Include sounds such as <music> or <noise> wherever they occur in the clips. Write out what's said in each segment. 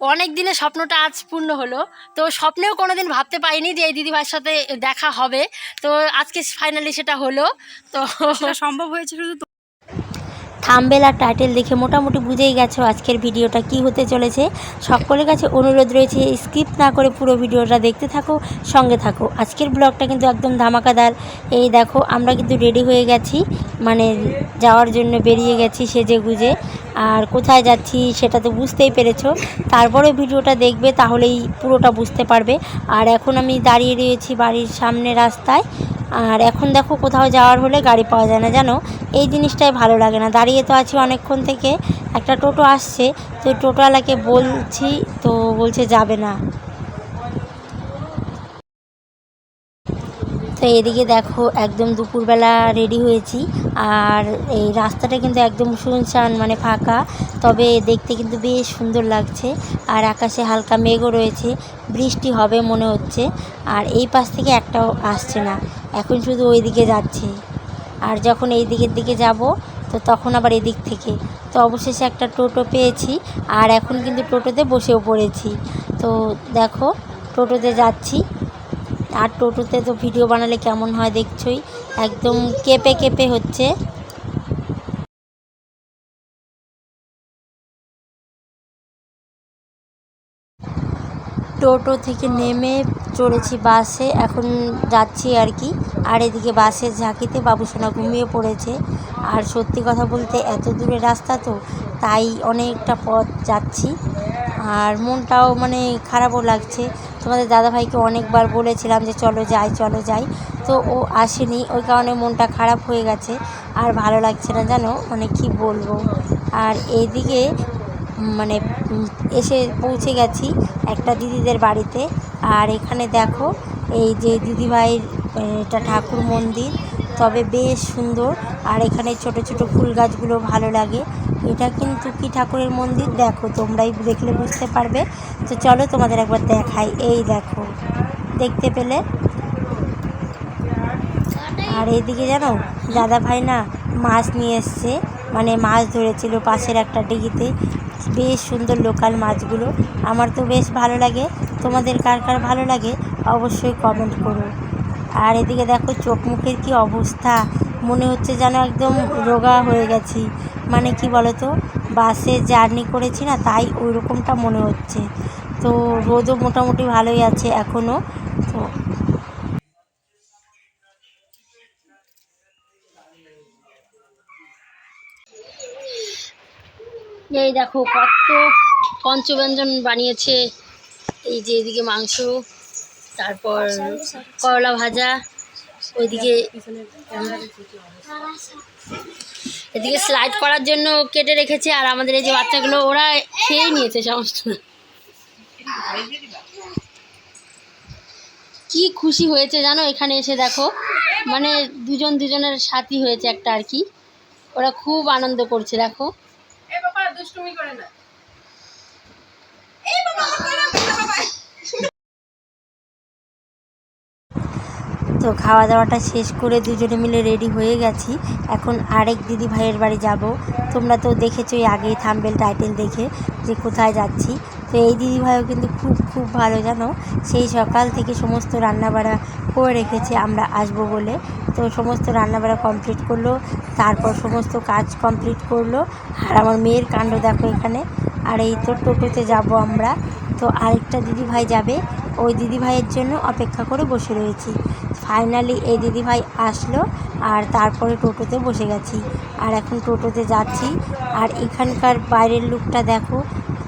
অনেক দিনের স্বপ্নটা আজ পূর্ণ হলো। তো স্বপ্নেও কোনোদিন ভাবতে পারিনি যে এই দিদিভাইয়ের সাথে দেখা হবে। তো আজকে ফাইনালি সেটা হলো। তো সম্ভব হয়েছে শুধু থাম্বেল আর টাইটেল দেখে মোটামুটি বুঝেই গেছো আজকের ভিডিওটা কি হতে চলেছে। সকলের কাছে অনুরোধ রয়েছে, স্কিপ না করে পুরো ভিডিওটা দেখতে থাকো, সঙ্গে থাকো। আজকের ব্লগটা কিন্তু একদম ধামাকাদার। এই দেখো, আমরা কিন্তু রেডি হয়ে গেছি। মানে যাওয়ার জন্য বেরিয়ে গেছি সেজে গুজে। আর কোথায় যাচ্ছি সেটা তো বুঝতেই পেরেছ। তারপরে ভিডিওটা দেখবে, তাহলেই পুরোটা বুঝতে পারবে। আর এখন আমি দাঁড়িয়ে রয়েছি বাড়ির সামনে রাস্তায়। আর এখন দেখো কোথাও যাওয়ার হলে গাড়ি পাওয়া যায় না, জানো? এই জিনিসটাই ভালো লাগে না। দাঁড়িয়ে তো আছি অনেকক্ষণ থেকে। একটা টোটো আসছে। তো টোটোওয়ালাকে বলছি, তো বলছে যাবে না। তো এদিকে দেখো একদম দুপুরবেলা রেডি হয়েছি। আর এই রাস্তাটা কিন্তু একদম শুনশান মানে ফাঁকা। তবে দেখতে কিন্তু বেশ সুন্দর লাগছে। আর আকাশে হালকা মেঘও রয়েছে। বৃষ্টি হবে মনে হচ্ছে। আর এই পাশ থেকে একটাও আসছে না। এখন শুধু ওই দিকে যাচ্ছে। আর যখন এই দিকের দিকে যাব, তো তখন আবার এদিক থেকে। তো অবশেষে একটা টোটো পেয়েছি। আর এখন কিন্তু টোটোতে বসেও পড়েছি। তো দেখো, টোটোতে যাচ্ছি। আর টোটোতে তো ভিডিও বানালে কেমন হয় দেখছোই। একদম কেঁপে কেঁপে হচ্ছে। টোটো থেকে নেমে চড়েছি বাসে, এখন যাচ্ছি আর কি। আর এদিকে বাসের ঝাঁকিতে বাবুসোনা ঘুমিয়ে পড়েছে। আর সত্যি কথা বলতে এত দূরের রাস্তা তো, তাই অনেকটা পথ যাচ্ছি। আর মনটাও মানে খারাপও লাগছে। তোমাদের দাদাভাইকে অনেকবার বলেছিলাম যে চলো যাই চলো যাই। তো ও আসেনি, ওই কারণে মনটা খারাপ হয়ে গেছে। আর ভালো লাগছে না, জানো? মানে কি বলব? আর এইদিকে মানে এসে পৌঁছে গেছি একটা দিদিদের বাড়িতে। আর এখানে দেখো, এই যে দিদিভাইয়ের এটা ঠাকুর মন্দির। তবে বেশ সুন্দর। আর এখানে ছোট ছোট ফুল গাছগুলো ভালো লাগে। এটা কিন্তু কি ঠাকুরের মন্দির? দেখো, তোমরাই দেখলে বুঝতে পারবে। তো চলো তোমাদের একবার দেখাই। এই দেখো, দেখতে পেলে? আর এইদিকে জানো দাদা ভাই না মাছ নিয়ে এসছে। মানে মাছ ধরেছিল পাশের একটা ডিগিতে। বেশ সুন্দর লোকাল মাছগুলো। আমার তো বেশ ভালো লাগে। তোমাদের কার কার ভালো লাগে অবশ্যই কমেন্ট করো। আর এদিকে দেখো, চোখ মুখের কী অবস্থা? মনে হচ্ছে যেন একদম রোগা হয়ে গেছি। মানে কি বলো তো বাসে জার্নি করেছি না, তাই ওই রকমটা মনে হচ্ছে। তো রোদও মোটামুটি ভালোই আছে এখনও তো। এই দেখো কত পঞ্চব্যঞ্জন বানিয়েছে। এই যে এদিকে মাংস, তারপর করলা ভাজা, ওইদিকে এদিকে স্লাইড করার জন্য কেটে রেখেছে, আর আমাদের এই যে বাচ্চাগুলো, ওরা খেয়ে নিয়েছে সমস্ত। কি খুশি হয়েছে জানো? এখানে এসে দেখো মানে দুজন দুজনের সাথী হয়েছে একটা আর কি। ওরা খুব আনন্দ করছে, দেখো। তো খাওয়া দাওয়াটা শেষ করে দুজনে মিলে রেডি হয়ে গেছি। এখন আরেক দিদি ভাইয়ের বাড়ি যাব। তোমরা তো দেখেছোই আগেই থাম্বেল টাইটেল দেখে যে কোথায় যাচ্ছি। তো এই দিদি ভাইও কিন্তু খুব খুব ভালো, জানো? সেই সকাল থেকে সমস্ত রান্নাবাড়া করে রেখেছে, আমরা আসব বলে। তো সমস্ত রান্নাবাড়া কমপ্লিট করল, তারপর সমস্ত কাজ কমপ্লিট করল। আর আমার মেয়ের কাণ্ড দেখো এখানে। আর এই তো টোটোতে যাব আমরা। তো আরেকটা দিদি ভাই যাবে। ওই দিদি ভাইয়ের জন্য অপেক্ষা করে বসে রয়েছি। ফাইনালি এই দিদিভাই আসলো আর তারপরে টোটোতে বসে গেছি। আর এখন টোটোতে যাচ্ছি। আর এখানকার বাইরের লুকটা দেখো,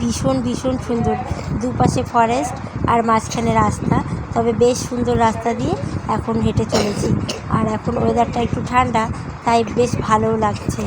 ভীষণ ভীষণ সুন্দর। দুপাশে ফরেস্ট আর মাঝখানে রাস্তা। তবে বেশ সুন্দর রাস্তা দিয়ে এখন হেঁটে চলেছি। আর এখন ওয়েদারটা একটু ঠান্ডা, তাই বেশ ভালোও লাগছে।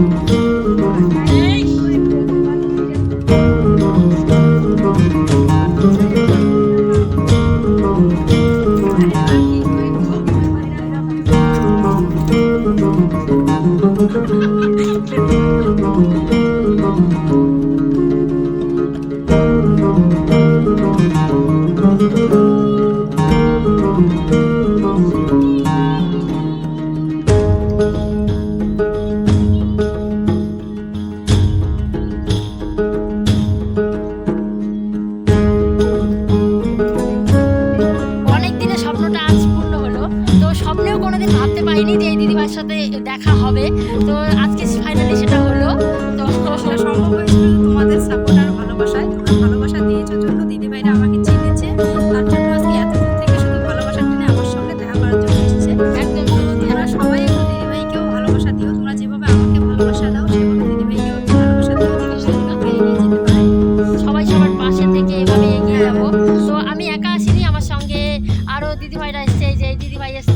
Mm-hmm. হবে। তো আজকে ফাইনালি সেটা হলো। তো সেটা সম্ভব হয়েছিল তোমাদের সাপোর্ট আর ভালোবাসায়। তোমরা ভালোবাসা দিয়েছ জন্য দিদি ভাইরা আমাকে চিনেছে। তার জন্য আজকে এত দূর থেকে শুধু ভালোবাসার জন্য আমার সঙ্গে দেখা করার জন্য এসেছে। একদম। তোমরা সবাই একটু দিদি ভাইকেও ভালোবাসা দিও তোমরা যেভাবে আমাকে ভালোবাসা দাও সেভাবে দিদি দিদিভাইকেও ভালোবাসা দিও সেগুলোকে এগিয়ে যেতে পারে। সবাই সবার পাশে থেকে এভাবে এগিয়ে হ্যাঁ। যাব। তো আমি একা আসিনি আমার সঙ্গে আরও দিদি ভাইরা এসছে যে দিদি ভাই এসছে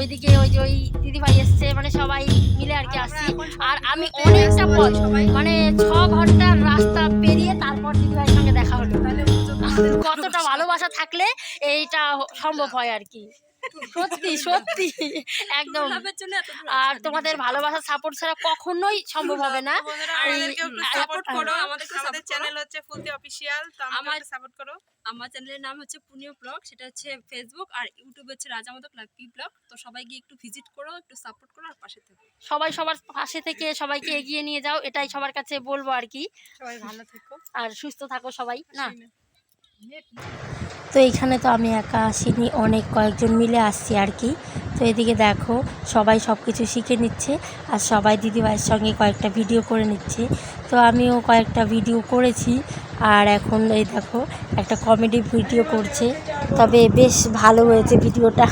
ওইদিকে ওই যে ওই দিদিভাই এসছে মানে সবাই মিলে আর কি আসছি। আর আমি অনেকটা পথ মানে ছ ঘণ্টার রাস্তা পেরিয়ে তারপর দিদিভাইয়ের সঙ্গে দেখা হলো। কতটা ভালোবাসা থাকলে এইটা সম্ভব হয় আর কি। সত্যি <laughs> সত্যি। একদম। আর তোমাদের ভালোবাসা সাপোর্ট ছাড়া কখনোই <laughs> সম্ভব হবে না। আমাদেরকেও একটু এই- সাপোর্ট করো। আমাদের চ্যানেল হচ্ছে ফুলতি অফিসিয়াল তো আমার- আমাদের সাপোর্ট করো। আমার চ্যানেলের নাম হচ্ছে পুনিও ব্লগ সেটা হচ্ছে ফেসবুক আর ইউটিউব হচ্ছে রাজা রাজামদক লাকি ব্লগ তো সবাই গিয়ে একটু ভিজিট করো একটু সাপোর্ট করো আর পাশে থেকো। সবাই সবার পাশে থেকে সবাইকে এগিয়ে নিয়ে যাও এটাই সবার কাছে বলব আর কি। সবাই ভালো থেকো। আর সুস্থ থাকো সবাই না? তো এখানে তো আমি একা আসিনি, অনেক কয়েকজন মিলে আসছি আর কি। তো এদিকে দেখো, সবাই সব কিছু শিখে নিচ্ছে আর সবাই দিদিভাইয়ের সঙ্গে কয়েকটা ভিডিও করে নিচ্ছে। তো আমিও কয়েকটা ভিডিও করেছি আর এখন এই দেখো, একটা কমেডি ভিডিও করছে। তবে বেশ ভালো হয়েছে ভিডিওটা।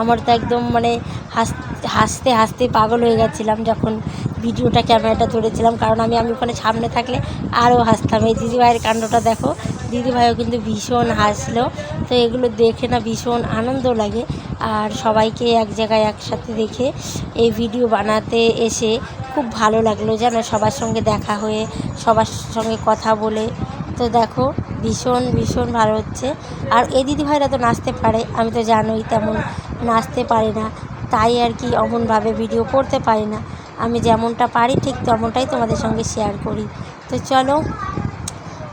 আমার তো একদম মানে হাস, হাসতে হাসতে পাগল হয়ে গেছিলাম যখন ভিডিওটা ক্যামেরাটা ধরেছিলাম, কারণ আমি আমি ওখানে সামনে থাকলে আরও হাসতাম। এই দিদিভাইয়ের কাণ্ডটা দেখো, দিদিভাইও কিন্তু ভীষণ হাসলো। তো এগুলো দেখে না ভীষণ আনন্দ লাগে। আর সবাইকে এক জায়গায় একসাথে দেখে এই ভিডিও বানাতে এসে খুব ভালো লাগল যেন সবার সঙ্গে দেখা হয়ে, সবার সঙ্গে কথা বলে। তো দেখো, ভীষণ ভীষণ ভালো হচ্ছে। আর এই দিদিভাইরা তো নাচতে পারে, আমি তো জানোই তেমন নাচতে পারি না। তাই আর কি অমনভাবে ভিডিও করতে পারি না। আমি যেমনটা পারি, ঠিক তেমনটাই তোমাদের সঙ্গে শেয়ার করি। তো চলো,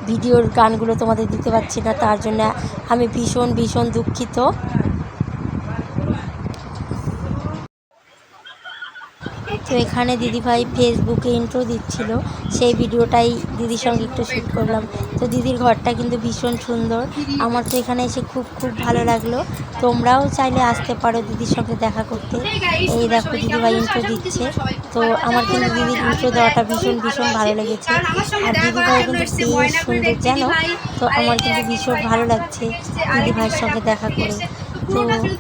ভিডিওর গানগুলো তোমাদের দিতে পারছি না, তার জন্য আমি ভীষণ ভীষণ দুঃখিত। তো এখানে দিদিভাই ফেসবুকে ইন্ট্রো দিচ্ছিল। সেই ভিডিওটাই দিদির সঙ্গে একটু শ্যুট করলাম। তো দিদির ঘরটা কিন্তু ভীষণ সুন্দর। আমার তো এখানে এসে খুব খুব ভালো লাগল। তোমরাও চাইলে আসতে পারো দিদির সঙ্গে দেখা করতে। এই দেখো, দিদিভাই ইন্ট্রো দিচ্ছে। তো আমার কিন্তু দিদির ইন্ট্রো দেওয়াটা ভীষণ ভীষণ ভালো লেগেছে। আর দিদিভাই কিন্তু বেশ সুন্দর, জানো? তো আমার কিন্তু ভীষণ ভালো লাগছে দিদিভাইয়ের সঙ্গে দেখা করে। তো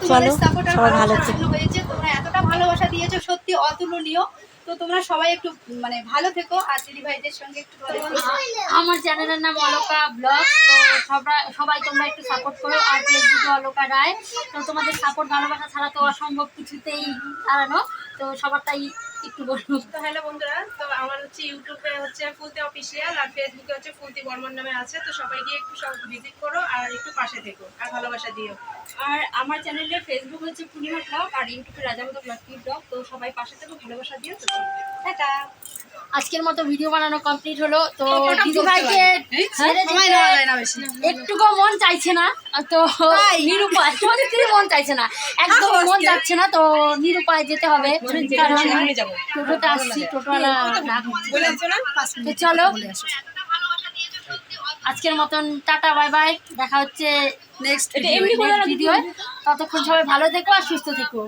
চলো, সবাই ভালো থেকো। ভালোবাসা দিয়েছ, সত্যি অতুলনীয়। তো তোমরা সবাই একটু মানে ভালো থেকো, আর দিদি ভাইদের সঙ্গে একটু আমার চ্যানেলের নাম অলোকা ব্লগ তো সবাই সবাই তোমরা একটু সাপোর্ট করো, আর ফেসবুকে অলোকা রায়, তো তোমাদের সাপোর্ট ভালোবাসা ছাড়া তো অসম্ভব কিছুতেই দাঁড়ানো। তো সবারটাই একটু বলব তো হ্যালো বন্ধুরা, তো আমার হচ্ছে ইউটিউবে হচ্ছে ফুলতি অফিসিয়াল আর ফেসবুকে হচ্ছে ফুলতি বর্মন নামে আছে। তো সবাই গিয়ে একটু সব ভিজিট করো আর একটু পাশে থেকো আর ভালোবাসা দিও। আর আমার চ্যানেলে ফেসবুক হচ্ছে পূর্ণিমা ব্লগ আর ইউটিউবে রাজামদক লাকি ব্লগ তো সবাই পাশে থেকো, ভালোবাসা দিও। টাটা! আজকের মতো ভিডিও বানানো কমপ্লিট হলো। তো না বেশি একটুকু মন চাইছে না তো নিরুপায় সত্যি মন চাইছে না। একদম মন যাচ্ছে না তো নিরুপায় যেতে হবে। কারণ টোটোতে আসছি টোটোওয়ালা তো চলো। আজকের মতন টাটা বাই বাই। দেখা হচ্ছে নেক্সট ভিডিও ততক্ষণ সবাই ভালো থেকো আর সুস্থ থেকো।